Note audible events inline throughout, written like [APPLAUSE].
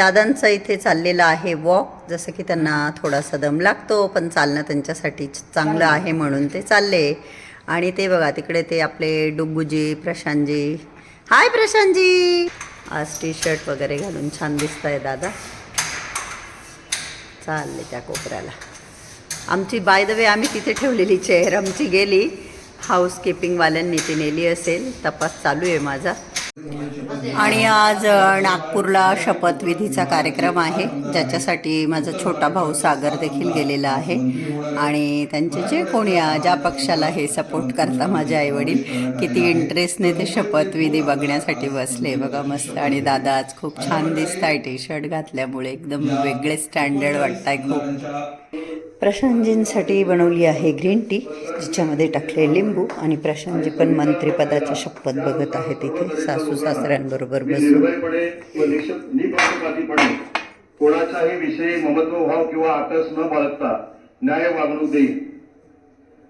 दादांचा इथे चाललेला आहे वॉक जसं की त्यांना थोडासा दम लागतो पण चालणं त्यांच्यासाठी चांगलं आहे म्हणून ते चालले. आणि ते बघा तिकडे ते आपले डुग्गूजी प्रशांतजी. हाय प्रशांतजी! आज टी शर्ट वगैरे घालून छान दिसत आहे दादा. चालले त्या कोपऱ्याला. आमची बाय द वे आम्ही तिथे ठेवलेली चेअर आमची गेली. हाऊसकीपिंगवाल्यांनी ती नेली असेल. तपास चालू आहे माझा. आणि आज नागपूरला शपथविधीचा कार्यक्रम आहे ज्याच्यासाठी माझा छोटा भाऊ सागर देखील गेलेला आहे. आणि त्यांचे जे कोणी ज्या पक्षाला हे सपोर्ट करता माझे आईवडील किती इंटरेस्टने ते शपथविधी बघण्यासाठी बसले. बघा मस्त. आणि दादा आज खूप छान दिसत आहे टी शर्ट घातल्यामुळे एकदम वेगळे स्टँडर्ड वाटत आहे खूप. प्रशांतजींसाठी बनवली आहे ग्रीन टी जिच्यामध्ये टाकले लिंबू आणि प्रशांतजी पण मंत्रिपदाची शपथ बघत आहे तिथे सासू सासऱ्यांबरोबर बसून. कोणाच्याही विषयी ममत्वभाव किंवा आकस न बाळगता न्याय वागणूक देईल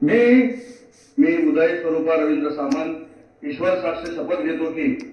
मी मी उदय स्वरूपा रवींद्र सामंत ईश्वर साक्ष शपथ घेतो की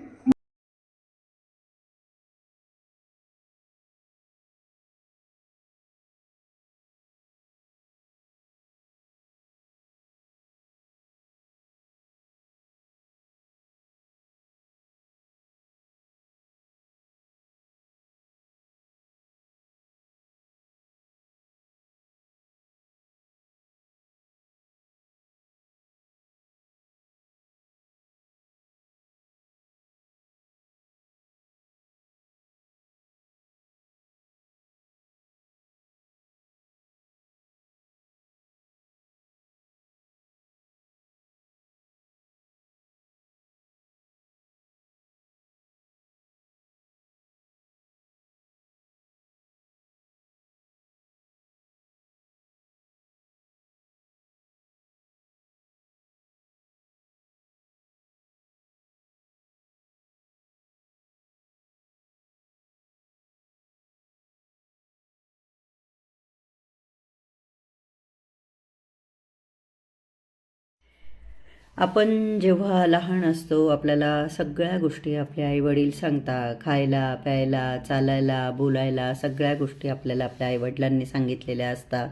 आपण जेव्हा लहान असतो आपल्याला सगळ्या गोष्टी आपले आईवडील सांगता खायला प्यायला चालायला बोलायला सगळ्या गोष्टी आपल्याला आपल्या आईवडिलांनी सांगितलेल्या असतात.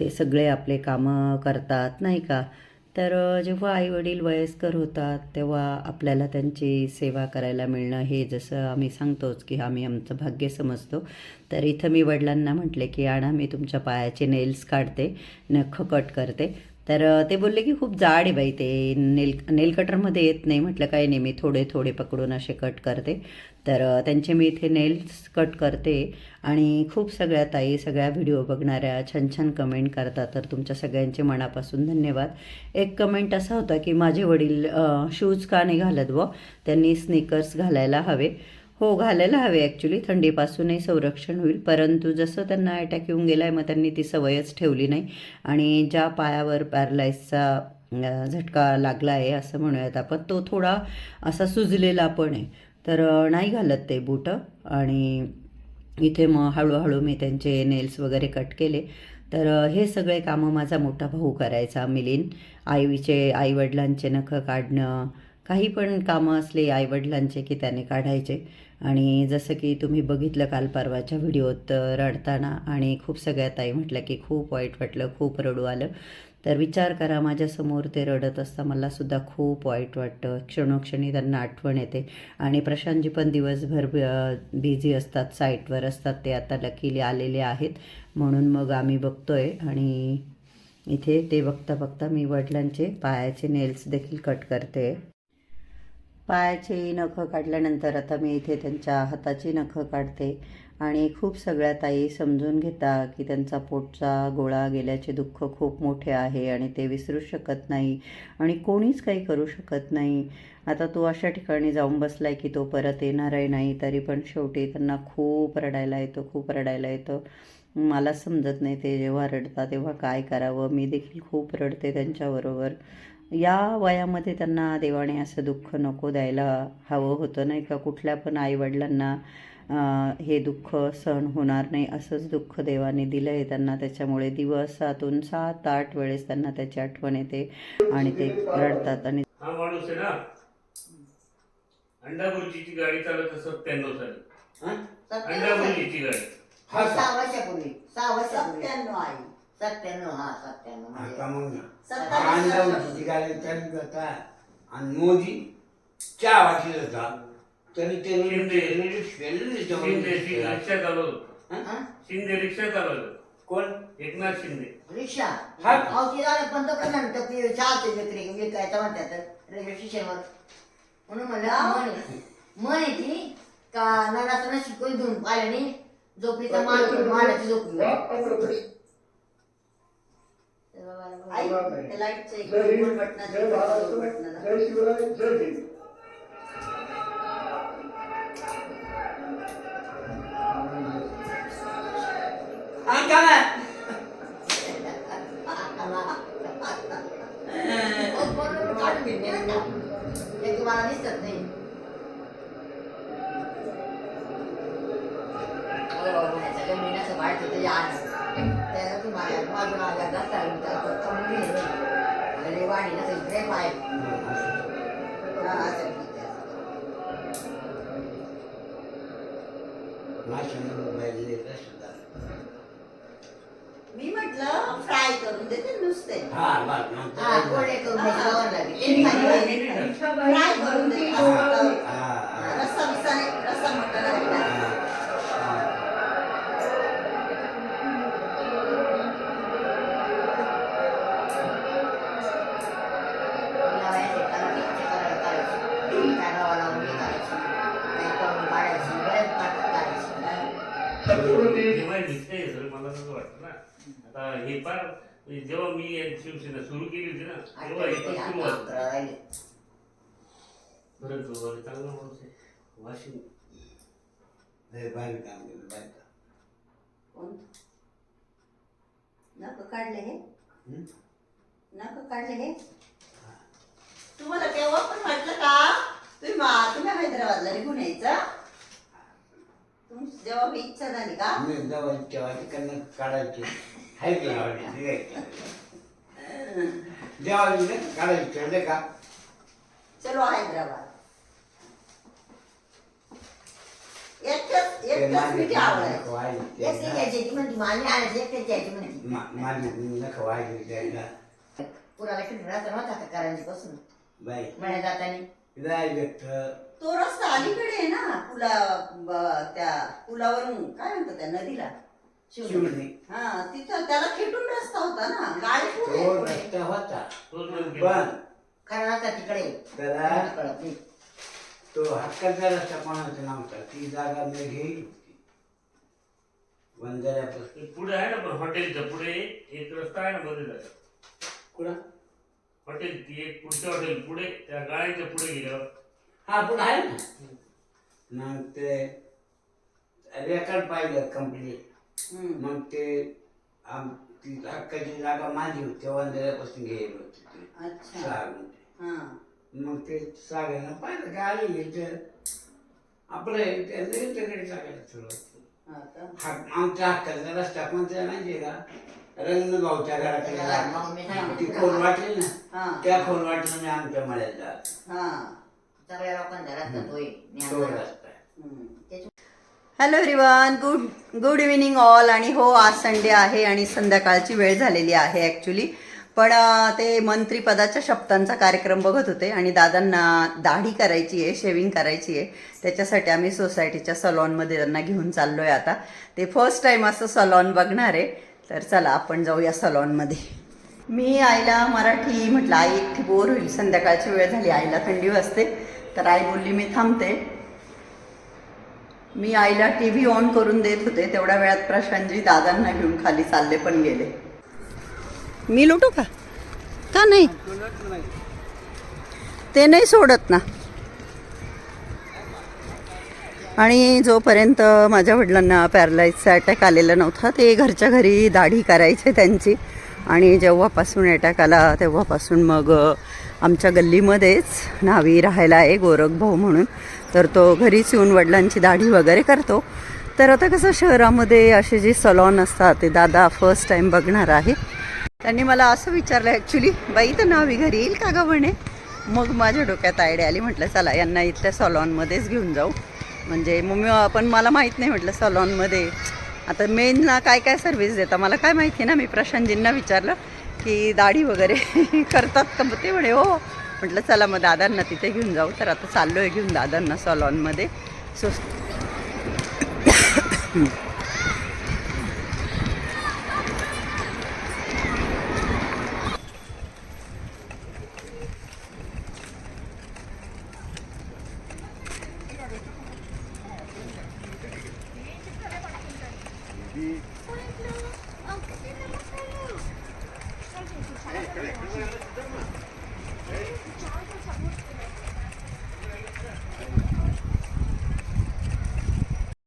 ते सगळे आपले कामं करतात नाही का? तर जेव्हा आईवडील वयस्कर होतात तेव्हा आपल्याला त्यांची सेवा करायला मिळणं हे जसं आम्ही सांगतोच की आम्ही आमचं भाग्य समजतो. तर इथं मी वडिलांना म्हटले की आणा मी तुमच्या पायाचे नेल्स काढते नख कट करते. तर ते बोलले की खूप जाड आहे बाई ते. नेल नेल कटरमध्ये येत नाही म्हटलं काही नाही. मी थोडे थोडे पकडून असे कट करते. तर त्यांचे मी इथे नेल्स कट करते आणि खूप सगळ्या ताई सगळ्या व्हिडिओ बघणाऱ्या छान छान कमेंट करतात. तर तुमच्या सगळ्यांचे मनापासून धन्यवाद. एक कमेंट असा होता की माझे वडील शूज का नाही घालत व त्यांनी स्निकर्स घालायला हवे. हो घालायला हवे ॲक्च्युली थंडीपासूनही संरक्षण होईल. परंतु जसं त्यांना अटॅक येऊन गेला आहे मग त्यांनी ती सवयच ठेवली नाही. आणि ज्या पायावर पॅरलाईजचा झटका लागला आहे असं म्हणूयात आपण तो थोडा असा सुजलेला पण आहे. तर नाही घालत ते बूटं. आणि इथे मग हळूहळू मी त्यांचे नेल्स वगैरे कट केले. तर हे सगळे कामं माझा मोठा भाऊ करायचा मिलिन आईचे आईवडिलांचे नखं काढणं. काही पण कामं असले आईवडिलांचे की त्याने काढायचे. आणि जसं की तुम्ही बघितलं काल परवाच्या व्हिडिओत रडताना आणि खूप सगळ्या ताई म्हटलं की खूप वाईट वाटलं खूप रडू आलं. तर विचार करा माझ्यासमोर ते रडत असता मलासुद्धा खूप वाईट वाटतं. क्षणोक्षणी त्यांना आठवण येते. आणि प्रशांतजी पण दिवसभर बिझी असतात साईटवर असतात ते आता लकीली आलेले आहेत. म्हणून मग आम्ही बघतोय आणि इथे ते बघता बघता मी वडिलांचे पायाचे नेल्स देखील कट करते. पायाची नखं काढल्यानंतर आता मी इथे त्यांच्या हाताची नखं काढते. आणि खूप सगळ्या ताई समजून घेता की त्यांचा पोटचा गोळा गेल्याचे दुःख खूप मोठे आहे आणि ते विसरू शकत नाही आणि कोणीच काही करू शकत नाही. आता तो अशा ठिकाणी जाऊन बसला आहे की तो परत येणारही नाही तरी पण शेवटी त्यांना खूप रडायला येतो खूप रडायला येतं. मला समजत नाही ते जेव्हा रडता तेव्हा काय करावं? मी देखील खूप रडते त्यांच्याबरोबर. या वयामध्ये त्यांना देवाने असं दुःख नको द्यायला हवं होतं नाही का? कुठल्या पण आईवडिलांना हे दुःख सहन होणार नाही असंच दुःख देवाने दिलं आहे त्यांना. त्याच्यामुळे दिवसातून सात आठ वेळेस त्यांना त्याची आठवण येते आणि ते रडतात आणि हा माणूस आहे ना? अंडा गाडी चालत सत्त्याण्णव साली. हा? अंडा गाडी. हा? सहा वर्षापूर्वी. सहा वर्षापूर्वी. सत्त्याण्णव आई. सत्त्याण्णव हा सत्त्याण्णव. आता म्हणजे मग सत्तावीस चालत होता आणि मोदी चहा वाटत होता. तरी ते शिंदे. शिंदे शिंदे शिंदे रिक्षा चालवत हा? शिंदे रिक्षा चालवत कोण? एकनाथ शिंदे. रिक्षा? हा. पंतप्रधान तर ती चहाची विक्री विकायचं म्हणतात रेल्वे स्टेशनवर म्हणून म्हणलं म्हण. म्हण ती का नराचं शिकवून घेऊन पाहिल्याने झोपडीचा माल मालाची झोपडी. आई लाईटचं हिंद, गोल बटनाचं जय शिवराय जय भीम येत असतात. मी म्हटलं फ्राय करून देते नुसते. हा कोरडे करून फ्राय करून देते. जेव्हा दिसते सर मला तसं वाटतं ना. आता हे फार जेव्हा मी एक शिवसेना सुरू केली होती ना तेव्हा हे राहिले. बरं जोराने चांगला माणूस आहे. वाशिम लय भारी काम केलं, काम. कोण? काढले हे? हं? नख काढले हे. तुम्हाला तेव्हा पण वाटलं का? तुम्ही मा- तुम्ही हैदराबादला निघून यायचं? तुमची जेव्हा इच्छा झाली का? जवळ तेव्हा तिकडनं काढायची. की? जेव्हा काढायची ठेवले का? चलो हैदराबाद. एकच ते एकच माझे मिठी आवडायची एकटी. घ्यायची ती म्हणती माझी आणायची एकटीच घ्यायची म्हणती. मा- माझे नख व्हायचे त्याला. पुराला किती राहतं नव्हता का पासून बाई. म्हणे जातानी. जाय व्यक्त. तो रस्ता अलीकडे आहे ना पुला ब- त्या पुलावरून काय म्हणतात त्या नदीला? शिवणी हा तिथं त्याला खेटून रस्ता होता ना गाडी पुढे तो पुढे. रस्ता होता. तोच बंद केला. पण खरं नव्हता तिकडे त्याला कळत नाही. तो हक्काचा रस्ता कोणाचा नव्हता ती जागा मी घेतली होती. बंजाऱ्यापासून ते पुढे आहे ना पण पुढे एक रस्ता आहे ना कुठं? हॉटेल ती एक पुढच्या हॉटेल पुढे त्या गाळ्यांच्या पुढे गेल्यावर. हा पुढं आहे ना? मग ते रेकॉर्ड पाहिलं हम्म. मग ते आम ती हक्काची जागा माझी होती तेव्हा बंजाऱ्यापासून घ्यायला होती ती. अच्छा. हा. मग ते सागायला पाहिलं का आली तर आपलं हे ते लगेच सांगायला सुरुवात हा का? हा आमच्या हक्काचा रस्ता कोणता आहे माहितीये का? रंगभाऊच्या घराकडे त्याला मग मी जातो. ती. खोल वाटली ना? हा. त्या खोल वाटलं आमच्या मळ्यात जात. हा. सगळ्या तो hello everyone good good evening all आणि हो आज संडे आहे आणि संध्याकाळची वेळ झालेली आहे ॲक्च्युली पण ते मंत्रीपदाच्या शब्दांचा कार्यक्रम बघत होते आणि दादांना दाढी करायची आहे शेविंग करायची आहे. त्याच्यासाठी आम्ही सोसायटीच्या सलॉनमध्ये त्यांना घेऊन चाललो आहे आता. ते फर्स्ट टाईम असं सलॉन बघणार आहे. तर चला आपण जाऊया सलॉनमध्ये मी आईला मराठी म्हटलं आई एकटी बोर होईल. संध्याकाळची वेळ झाली. आईला थंडी वाजते. तर आई बोलली मी थांबते. मी आईला टी व्ही ऑन करून देत होते. तेवढ्या वेळात प्रशांतजी दादांना घेऊन खाली चालले पण गेले. मी लुटू का? का नाही? ते नाही सोडत ना. आणि जोपर्यंत माझ्या वडिलांना पॅरालाइजचा अटॅक आलेला नव्हता ते घरच्या घरी दाढी करायचे त्यांची. आणि जेव्हापासून अटॅक आला तेव्हापासून मग आमच्या गल्लीमध्येच न्हावी राहायला आहे गोरख भाऊ म्हणून. तर तो घरीच येऊन वडिलांची दाढी वगैरे करतो. तर आता कसं शहरामध्ये असे जे सलॉन असतात ते दादा फर्स्ट टाईम बघणार आहे. त्यांनी मला असं विचारलं ॲक्च्युली बाई तर न्हावी घरी येईल का गं म्हणे? मग माझ्या डोक्यात आयडिया आली म्हटलं चला यांना इथल्या सलॉनमध्येच घेऊन जाऊ. म्हणजे मम्मी पण मला माहीत नाही म्हटलं सलॉनमध्ये आता मेनला काय काय सर्व्हिस देता? मला काय माहिती ना मी प्रशांतजींना विचारलं. की दाढी वगैरे [LAUGHS] करतात का? मग ते म्हणे हो, हो म्हटलं चला मग दादांना तिथे घेऊन जाऊ. तर आता चाललो आहे घेऊन दादांना सॉलॉनमध्ये सो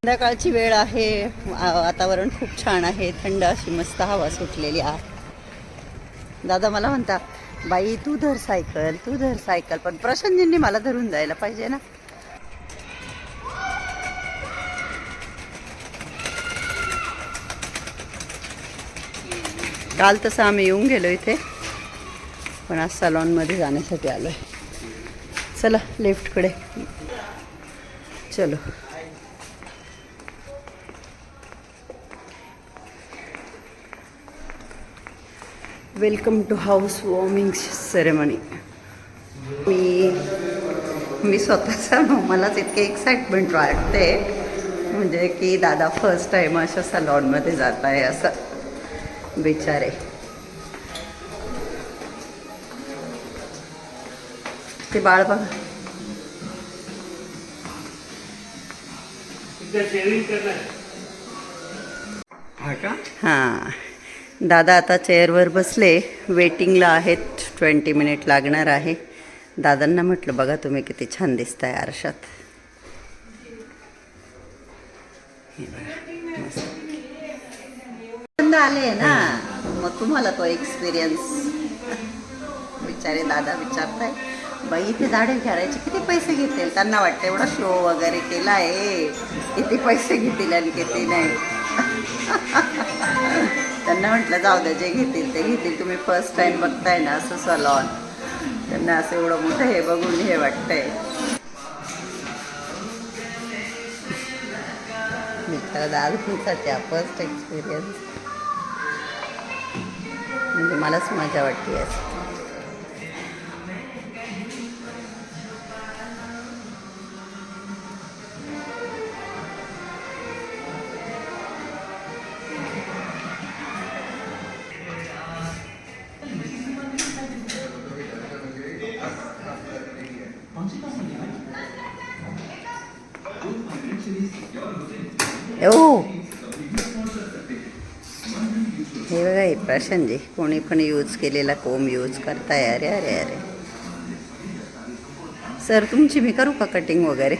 संध्याकाळची वेळ आहे. वातावरण खूप छान आहे. थंड अशी मस्त हवा सुटलेली आहे. दादा मला म्हणता बाई तू धर सायकल तू धर सायकल. पण प्रशांतजींनी मला धरून जायला पाहिजे ना. काल तसं आम्ही येऊन गेलो इथे. पण आज सलॉनमध्ये जाण्यासाठी आलो आहे चला लेफ्टकडे. चलो. Welcome to house warming ceremony मी मी स्वतःचा मलाच इतके एक्साइटमेंट वाटते. म्हणजे की दादा फर्स्ट टाईम अशा सलॉनमध्ये जात आहे असं. बिचारे. ते बाळ बघा. हा का? हां. दादा आता चेअरवर बसले. वेटिंगला आहेत. ट्वेंटी मिनिट लागणार आहे. दादांना म्हटलं बघा तुम्ही किती छान दिसताय आरशात. हे आले ना? मग तुम्हाला तो एक्सपिरियन्स बिचारे दादा विचारताय. बाई इथे झाडे करायचे किती पैसे घेतील? त्यांना वाटतं एवढा शो वगैरे केला आहे. किती पैसे घेतील आणि किती नाही. त्यांना म्हटलं जाऊ द्या जे घेतील ते घेतील. तुम्ही फर्स्ट टाइम बघताय ना असं सलॉन त्यांना असं एवढं मोठं हे बघून हे वाटतंय. मित्र फर्स्ट एक्सपिरियन्स म्हणजे मलाच मजा वाटते असं ओ हे. बघा हे प्रशांतजी कोणी पण यूज केलेला कोम यूज करताय अरे अरे अरे. सर तुमची मी करू का कटिंग वगैरे?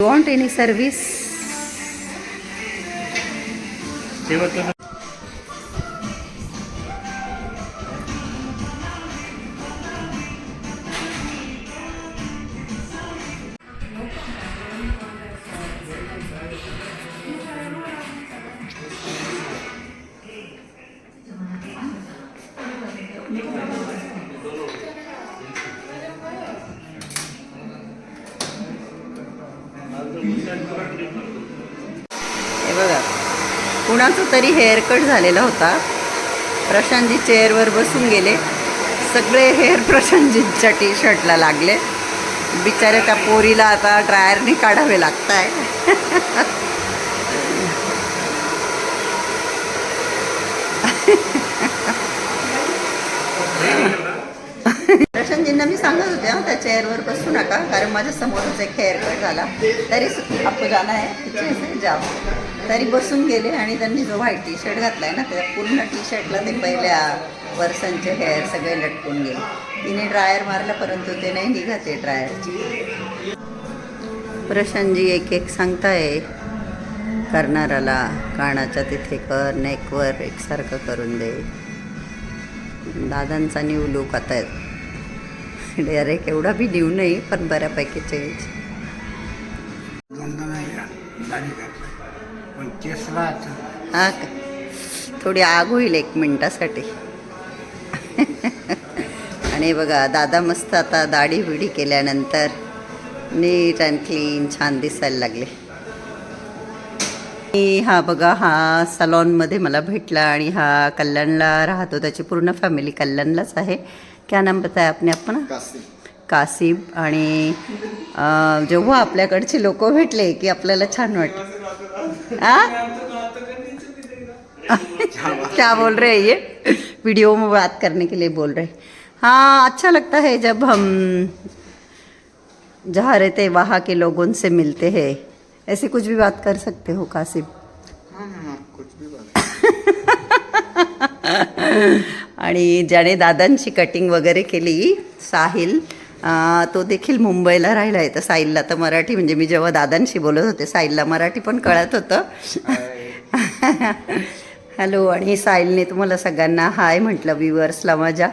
वॉन्ट एनी सर्विस तरी हेअरकट झालेला होता. प्रशांतजी चेअरवर बसून गेले. सगळे हेअर प्रशांतजींच्या टी शर्टला लागले. बिचारे त्या पोरीला आता ड्रायरने काढावे लागत आहे प्रशांतजींना मी सांगत होते हा त्या चेअरवर बसू नका कारण माझ्या समोरच एक हेअर कट झाला. तरी सु- जाणार आहे. जाऊ तरी बसून गेले आणि त्यांनी जो व्हाईट टी शर्ट घातला आहे ना त्या पूर्ण टी शर्टला ते पहिल्या वर्षांचे हेअर सगळे लटकून गेले. तिने ड्रायर मारला परंतु ते नाही निघाते ड्रायरची प्रशांतजी एक एक सांगताय करणाराला कानाच्या तिथे कर नेकवर एकसारखं करून दे. दादांचा न्यू लुक आता डायरेक्ट एवढा बी न्यू नाही पण बऱ्यापैकी चेंज हा का? थोडी आग होईल एक मिनटासाठी. आणि बघा दादा मस्त आता दाढी बिडी केल्यानंतर नीट अँड क्लीन छान दिसायला लागले. आणि हा बघा हा सलॉनमध्ये मला भेटला आणि हा कल्याणला राहतो त्याची पूर्ण फॅमिली कल्याणलाच आहे. क्या नाम बताय आपने आपण कासिब आणि जेव्हा आपल्याकडचे लोक भेटले की आपल्याला छान वाटतं आ? क्या बोल रहे हैं ये? वीडियो में बात करने के लिए बोल रहे हैं. अच्छा लगता है जब हम जहाँ रहते वहाँ के लोगों से मिलते हैं। ऐसे कुछ भी बात कर सकते हो कासिब? [LAUGHS] आणि ज्याने दादांची कटिंग वगैरे केली साहिल तो देखील मुंबईला राहिला आहे तर साईलला तर मराठी म्हणजे मी जेव्हा दादांशी बोलत होते साईलला मराठी पण कळत होतं. [LAUGHS] हॅलो आणि साईलने तुम्हाला सगळ्यांना हाय म्हटलं व्ह्युअर्सला माझ्या.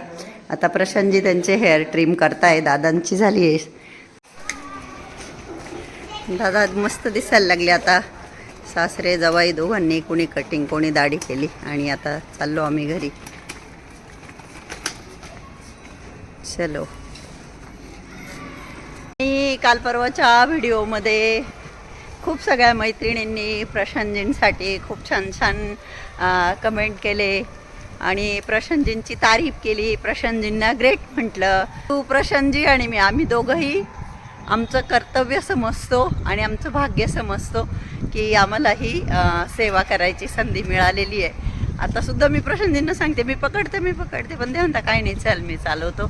आता प्रशांतजी त्यांचे हेअर ट्रिम करताय दादांची झाली आहे. दादा मस्त दिसायला लागले आता. सासरे जवाई दोघांनी कोणी कटिंग कोणी दाढी केली. आणि आता चाललो आम्ही घरी. चलो. काल परवाच्या व्हिडिओमध्ये खूप सगळ्या मैत्रिणींनी प्रशांतजींसाठी खूप छान छान कमेंट केले आणि प्रशांतजींची तारीफ केली. प्रशांतजींना ग्रेट म्हटलं. तू प्रशांतजी आणि मी आम्ही दोघंही आमचं कर्तव्य समजतो आणि आमचं भाग्य समजतो की आम्हाला ही सेवा करायची संधी मिळालेली आहे. आता सुद्धा मी प्रशांतजींना सांगते मी पकडते मी पकडते पण ते म्हणता काय नाही चल मी चालवतो.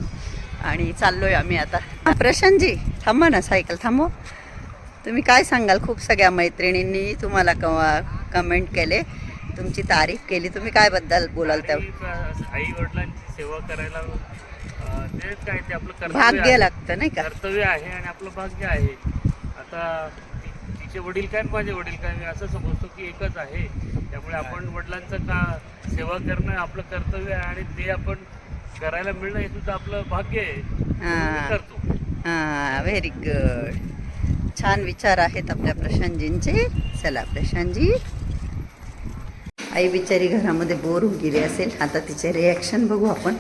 आणि चाललोय आम्ही आता. प्रशांतजी थांबा ना सायकल थांबव. तुम्ही काय सांगाल खूप सगळ्या मैत्रिणींनी तुम्हाला कमेंट केले तुमची तारीफ केली तुम्ही काय बद्दल बोलाल त्या आई वडिलांची सेवा करायला अं, ते काय ते आपलं कर्तव्य भाग्य. लागतं नाही का? कर्तव्य आहे आणि आपलं भाग्य आहे. आता तिचे वडील काय माझे वडील काय मी असं समजतो की एकच आहे. त्यामुळे आपण वडिलांचं का सेवा करणं आपलं कर्तव्य आहे आणि ते आपण करायला मिळणं हे सुद्धा आपलं भाग्य आहे. करतो. हां व्हेरी गुड छान विचार आहेत आपल्या प्रशांतजींचे. चला प्रशांतजी. आई बिचारी घरामध्ये बोर होऊन गेली असेल आता तिचे रिॲक्शन बघू आपण.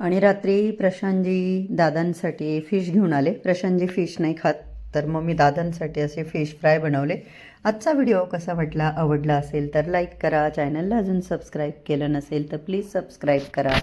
आणि रात्री प्रशांतजी दादांसाठी फिश घेऊन आले. प्रशांतजी फिश नाही खात. तर मग मी दादांसाठी असे फिश फ्राय बनवले. आजचा व्हिडिओ कसा वाटला आवडला असेल तर लाईक करा. चॅनलला अजून सबस्क्राईब केलं नसेल तर प्लीज सबस्क्राईब करा.